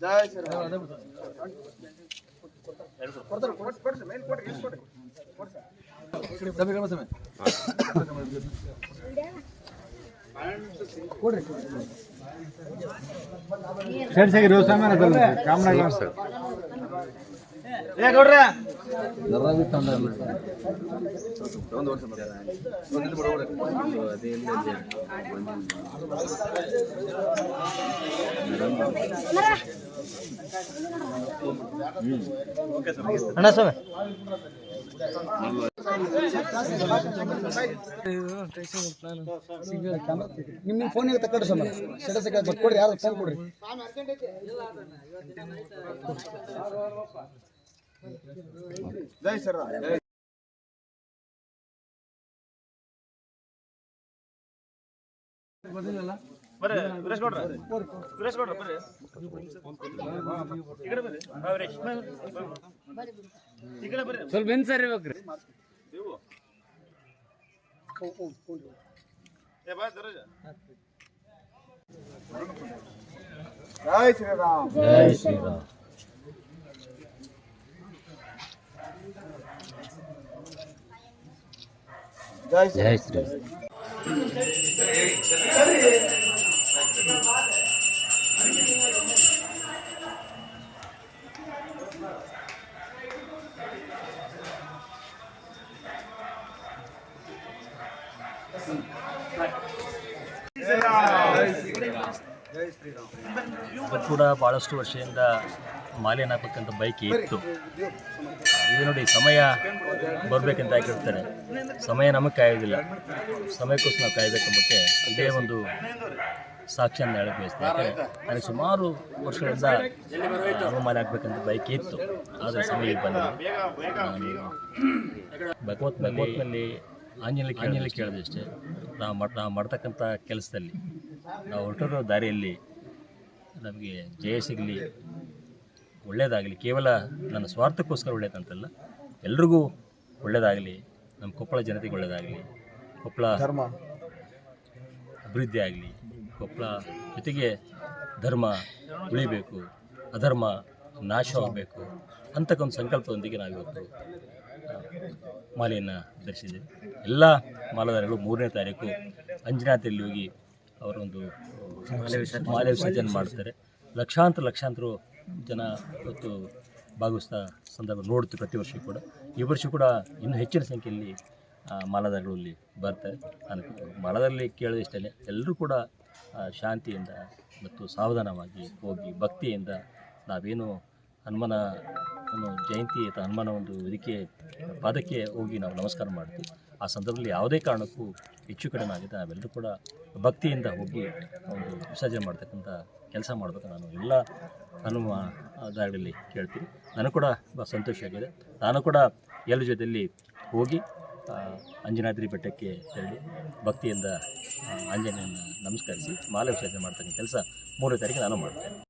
ಜೈ ಶ್ರೀರಾಮ್ ಕೊಡ್ತಾರೆ ಕೊಡ್ಸಿ ಮೇಲೆ ಕೊಡ್ರಿ ಇಲ್ಲಿ ಕೊಡ್ರಿ ಏ ಗೌಡ್ರ ಅಣ್ಣ ಸ್ವಾಮಿ. ನಿಮ್ಮ ಫೋನ್ ಫೋನಿಗೆ ತಕ್ಕೊಡ್ರಿ ಸಮ ಸ್ಟೇಟಸ್ ಕೊಡ್ರಿ ಯಾರು ಫೋನ್ ಕೊಡ್ರಿ. ಜೈ ಶ್ರೀರಾಮ್ ಬರ್ರಿ ವೀರೇಶ್ ಗೌಡ್ರ. ವೀರೇಶ್ ಗೌಡ್ರ ಬರ್ರಿ. ಈ ಕಡೆ ಬರ್ರಿ. ಬಾ ವೀರೇಶ್ ಈ ಕಡೆ ಬರ್ರಿ. ಸ್ವಲ್ಪ ಬೆನ್ಸರ್ ಬೇಕ್ರಿ ಏ ಬಾ ದರಜ. ಜೈ ಶ್ರೀರಾಮ್. ಜೈ ಶ್ರೀರಾಮ್. ಜೈ ಜೈ ಶ್ರೀರಾಮ್ ಅದು ಕೂಡ ಭಾಳಷ್ಟು ವರ್ಷದಿಂದ ಮಾಲಿನ್ಯ ಹಾಕ್ಬೇಕಂತ ಬೈಕ್ ಇತ್ತು. ಇದು ನೋಡಿ ಸಮಯ ಬರಬೇಕಂತ ಹಾಕಿರ್ತಾರೆ ಸಮಯ ನಮಗೆ ಕಾಯೋದಿಲ್ಲ. ಸಮಯಕ್ಕೋಸ್ಕರ ನಾವು ಕಾಯಬೇಕಂಬಕ್ಕೆ ಇದೇ ಒಂದು ಸಾಕ್ಷಿಯನ್ನು ಹೇಳಕ್ಕೆ ಬಯಸ್ತೀನಿ. ಯಾಕಂದರೆ ನನಗೆ ಸುಮಾರು ವರ್ಷಗಳಿಂದ ಮಾಲೆ ಹಾಕ್ಬೇಕಂತ ಬೈಕ್ ಇತ್ತು. ಆದರೆ ಸಮಯ ಬಂದಿಲ್ಲ. ಭಗವತ್ ಭಗವತ್ನಲ್ಲಿ ಆಂಜನೇಯ ಆಂಜನೇಯ ಕೇಳಿದೆ ಅಷ್ಟೇ. ನಾವು ಮಾಡ್ ನಾವು ಮಾಡ್ತಕ್ಕಂಥ ಕೆಲಸದಲ್ಲಿ ನಾವು ಹೊರಟಿರೋ ದಾರಿಯಲ್ಲಿ ನಮಗೆ ಜಯ ಸಿಗಲಿ. ಒಳ್ಳೆಯದಾಗಲಿ ಕೇವಲ ನನ್ನ ಸ್ವಾರ್ಥಕ್ಕೋಸ್ಕರ ಒಳ್ಳೆಯದಂತಲ್ಲ ಎಲ್ರಿಗೂ ಒಳ್ಳೆಯದಾಗಲಿ ನಮ್ಮ ಕೊಪ್ಪಳ ಜನತೆಗೆ ಒಳ್ಳೆಯದಾಗಲಿ ಕೊಪ್ಪಳ ಧರ್ಮ. ಅಭಿವೃದ್ಧಿ ಆಗಲಿ ಕೊಪ್ಪಳ ಜೊತೆಗೆ ಧರ್ಮ ಉಳಿಬೇಕು ಅಧರ್ಮ ನಾಶವಾಗಬೇಕು ಅಂತಕ್ಕೊಂದು ಸಂಕಲ್ಪದೊಂದಿಗೆ ನಾವಿವತ್ತು ಮಾಲೆಯನ್ನು ಧರಿಸಿದ್ದೇವೆ. ಎಲ್ಲ ಮಾಲಾಧಾರಿಗಳು ಮೂರನೇ ತಾರೀಕು ಅಂಜನಾಥಲ್ಲಿ ಹೋಗಿ ಅವರೊಂದು ಮಾಲೆ ವಿಸರ್ಜನೆ ಮಾಡ್ತಾರೆ. ಲಕ್ಷಾಂತರ ಲಕ್ಷಾಂತರ ಜನ ಇವತ್ತು ಭಾಗವಹಿಸ್ತಾ ಸಂದರ್ಭ ನೋಡ್ತೀವಿ ಪ್ರತಿ ವರ್ಷ ಕೂಡ. ಈ ವರ್ಷ ಕೂಡ ಇನ್ನೂ ಹೆಚ್ಚಿನ ಸಂಖ್ಯೆಯಲ್ಲಿ ಆ, ಮಾಲಾಧಾರಿಗಳು ಇಲ್ಲಿ ಬರ್ತಾರೆ. ನಾನು ಮಾಲಾದಾರಲ್ಲಿ ಕೇಳೋದು ಇಷ್ಟೇ ಎಲ್ಲರೂ ಕೂಡ ಶಾಂತಿಯಿಂದ ಮತ್ತು ಸಾವಧಾನವಾಗಿ ಹೋಗಿ ಭಕ್ತಿಯಿಂದ ನಾವೇನು ಹನುಮನ ಒಂದು ಜಯಂತಿ ಅಥವಾ ಹನುಮಾನ ಒಂದು ಇದಕ್ಕೆ ಪಾದಕ್ಕೆ ಹೋಗಿ ನಾವು ನಮಸ್ಕಾರ ಮಾಡ್ತೀವಿ. ಆ ಸಂದರ್ಭದಲ್ಲಿ ಯಾವುದೇ ಕಾರಣಕ್ಕೂ ಹೆಚ್ಚು ಕಡಿಮೆ ಆಗಿದೆ. ನಾವೆಲ್ಲರೂ ಕೂಡ ಭಕ್ತಿಯಿಂದ ಹೋಗಿ ಒಂದು ವಿಸರ್ಜನೆ ಮಾಡ್ತಕ್ಕಂಥ ಕೆಲಸ ಮಾಡಬೇಕು ನಾನು ಎಲ್ಲ ಹನುಮ ದಾರಿಗಳಲ್ಲಿ ಕೇಳ್ತೀನಿ. ನನಗೂ ಕೂಡ ಭಾಳ ಸಂತೋಷ ಆಗಿದೆ. ನಾನು ಕೂಡ ಎಲ್ಲ ಜೊತೆಯಲ್ಲಿ ಹೋಗಿ ಅಂಜನಾದ್ರಿ ಬೆಟ್ಟಕ್ಕೆ ತೆರಳಿ ಭಕ್ತಿಯಿಂದ ಆಂಜನೇಯನ್ನು ಆಂಜನೇಯನ ನಮಸ್ಕರಿಸಿ ಮಾಲೆ ವಿಸರ್ಜನೆ ಮಾಡ್ತಕ್ಕಂಥ ಕೆಲಸ ಮೂರನೇ ತಾರೀಕು ನಾನು ಮಾಡ್ತೇನೆ.